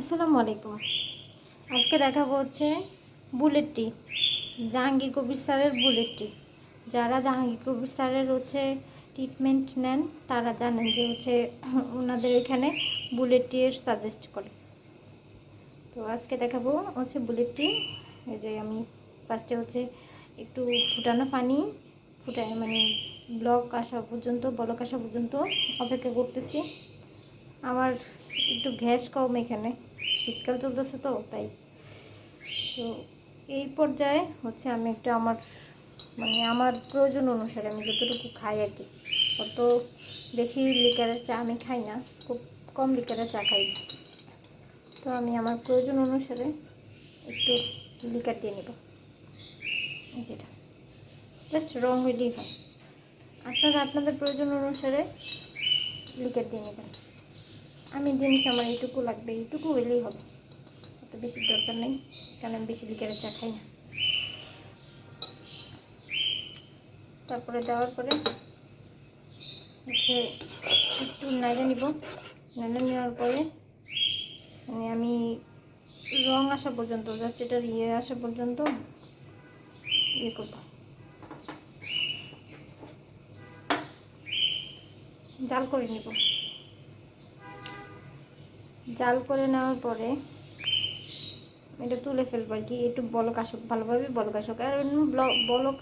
আসসালামু আলাইকুম। আজকে দেখাবো হচ্ছে বুলেট টি, জাহাঙ্গীর কবির স্যারের বুলেট টি। যারা জাহাঙ্গীর কবির স্যারের হচ্ছে ট্রিটমেন্ট নেন, তারা জানেন যে হচ্ছে ওনাদের এখানে বুলেট টি এর সাজেস্ট করে। তো আজকে দেখাবো হচ্ছে বুলেট টি, এই যে আমি ফার্স্টে হচ্ছে একটু ফুটানো পানি ফুটায় মানে ব্লক আসা পর্যন্ত বলক আসা পর্যন্ত অপেক্ষা করতেছি। আমার একটু গ্যাস কম এখানে। শীতকাল চলতেছে তো, তাই। তো এই পর্যায়ে হচ্ছে আমি একটু আমার মানে আমার প্রয়োজন অনুসারে আমি যতটুকু খাই আর কি, অত বেশি লিকারের চা আমি খাই না, খুব কম লিকারের চা খাই। তো আমি আমার প্রয়োজন অনুসারে একটু লিকার দিয়ে নেব। যেটা জাস্ট রং হইলেই হয়। আপনারা আপনাদের প্রয়োজন অনুসারে লিকার দিয়ে নেবেন। আমি জিনিস আমার এইটুকু লাগবে, এইটুকু হইলেই হবে। অত বেশি দরকার নেই, কারণ আমি বেশি লিকারের চা খাই না। তারপরে দেওয়ার পরে একটু নাইড়ে নিব। নাইড়ে নেওয়ার পরে মানে আমি রং আসা পর্যন্ত জাস্ট এটার ইয়ে আসা পর্যন্ত ইয়ে করব। জাল করে নিব। জাল করে নেওয়ার পরে এটা তুলে ফেলব আর কি। একটু বলক আসুক ভালোভাবে বলক আসুক। আর ব্ল- বলক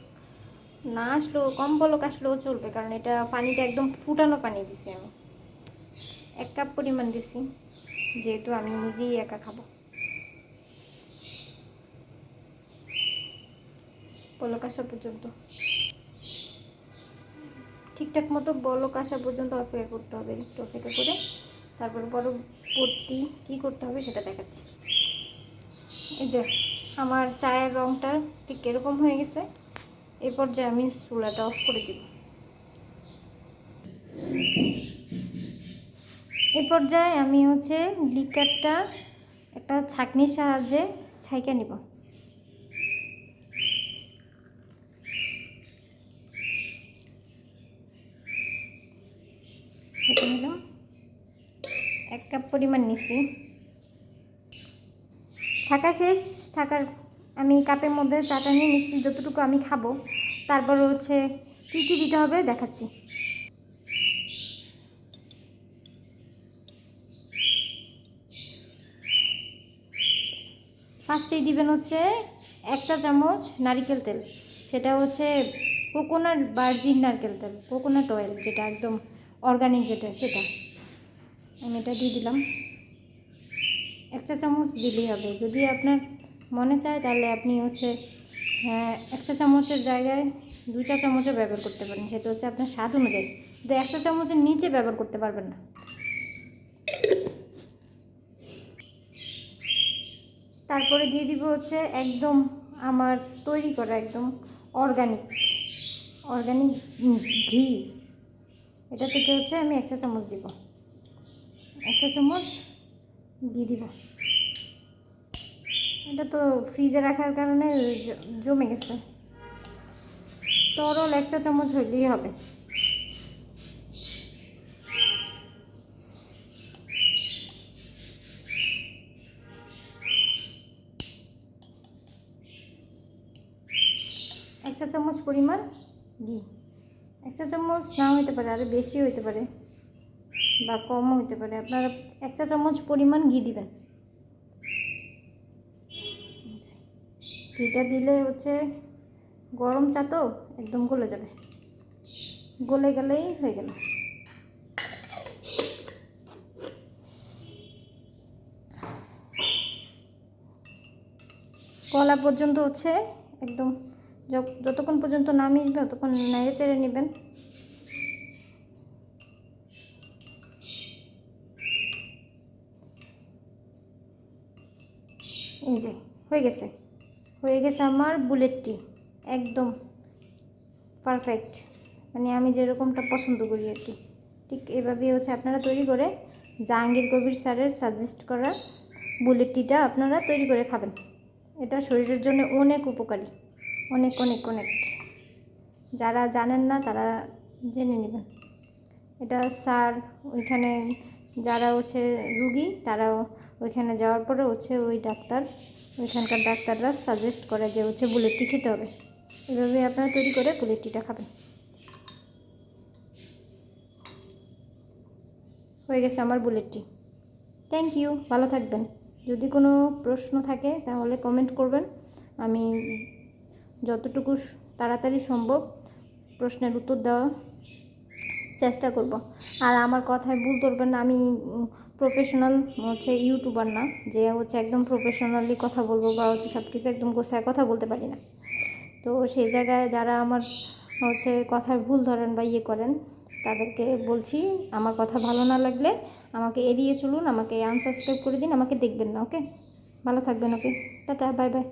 না আসলেও, কম বলক আসলেও চলবে, কারণ এটা পানিটা একদম ফুটানো পানি দিছি আমি। এক কাপ পরিমাণ দিছি, যেহেতু আমি নিজেই একা খাব। বলক আসা পর্যন্ত। ঠিকঠাক মতো বলক আসা পর্যন্ত অপেক্ষা করতে হবে, একটু অপেক্ষা করে। তারপরে তারপর পরবর্তী কী করতে হবে সেটা দেখাচ্ছি। এই যে, আমার চায়ের রঙটা ঠিক এরকম হয়ে গেছে। এই পর্যায়ে আমি চুলাটা অফ করে দিব। এই পর্যায়ে আমি হচ্ছে লিকারটা একটা ছাঁকনির সাহায্যে ছাইকা নিব। ছেঁকে নিলাম। এক কাপ পরিমাণ নিছি। ছাকা শেষ, ছাকার আমি কাপের মধ্যে চাটা নিয়ে নিচ্ছি যতটুকু আমি খাব। তারপর হচ্ছে কী কী দিতে হবে দেখাচ্ছি। ফার্স্টেই দিবেন হচ্ছে এক চা চামচ নারিকেল তেল, সেটা হচ্ছে কোকোনাট ভার্জিন নারকেল তেল, কোকোনাট অয়েল যেটা একদম অর্গানিক যেটা, সেটা। আমি এটা দিয়ে দিলাম। এক চা চামচ দিলেই হবে। যদি আপনার মনে চায় তাহলে আপনি হচ্ছে হ্যাঁ, এক চা চামচের জায়গায় দুই চা চামচও ব্যবহার করতে পারেন। সেটা হচ্ছে আপনার স্বাদ অনুযায়ী। কিন্তু এক চা চামচের নিচে ব্যবহার করতে পারবেন না। তারপরে দিয়ে দিব হচ্ছে একদম আমার তৈরি করা একদম অর্গানিক অর্গানিক ঘি। এটা থেকে হচ্ছে আমি এক চা চামচ দিব। এক চা চামচ দিয়ে দিব। এটা তো ফ্রিজে রাখার কারণে জমে গেছে। তরল এক চা চামচ হইলেই হবে। এক চা চামচ পরিমাণ ঘি। এক চা চামচ না হইতে পারে আরও বেশি হইতে পারে। বা কমও হইতে পারে। আপনারা এক চা চামচ পরিমাণ ঘি দিবেন। ঘিটা দিলে হচ্ছে গরম চা তো একদম গলে যাবে। গলে গেলেই হয়ে গেল। কলা পর্যন্ত হচ্ছে একদম যত- যতক্ষণ পর্যন্ত না মিশবে ততক্ষণ নেড়ে চেড়ে নেবেন। এই যে, হয়ে গেছে। হয়ে গেছে আমার বুলেট টি একদম পারফেক্ট মানে আমি যেরকমটা পছন্দ করি আর কি। ঠিক এভাবেই হচ্ছে আপনারা তৈরি করে জাহাঙ্গীর কবির স্যারের সাজেস্ট করা বুলেট টিটা আপনারা তৈরি করে খাবেন। এটা শরীরের জন্য অনেক উপকারী। অনেক অনেক অনেক। যারা জানেন না তারা জেনে নেবেন। এটা স্যার ওইখানে যারা হচ্ছে রুগী তারা ওইখানে যাওয়ার পরে হচ্ছে ওই ডাক্তার, ওইখানকার ডাক্তাররা সাজেস্ট করে যে হচ্ছে বুলেট টি খেতে হবে। এভাবে আপনারা তৈরি করে বুলেট টিটা খাবেন। হয়ে গেছে আমার বুলেটটি থ্যাংক ইউ ভালো থাকবেন। যদি কোনো প্রশ্ন থাকে তাহলে কমেন্ট করবেন। আমি যতটুকু তাড়াতাড়ি সম্ভব প্রশ্নের উত্তর দেওয়ার চেষ্টা করব। আর আমার কথায় ভুল ধরবেন না, আমি প্রফেশনাল হচ্ছে ইউটিউবার না, যে হচ্ছে একদম প্রফেশনালি কথা বলব বা হচ্ছে সব কিছু একদম গোছায় কথা বলতে পারি না। তো সেই জায়গায় যারা আমার হচ্ছে কথায় ভুল ধরেন বা ইয়ে করেন, তাদেরকে বলছি, আমার কথা ভালো না লাগলে আমাকে এড়িয়ে চলুন, আমাকে আনসাবস্ক্রাইব করে দিন, আমাকে দেখবেন না ওকে ভালো থাকবেন ওকে টাটা বাই বাই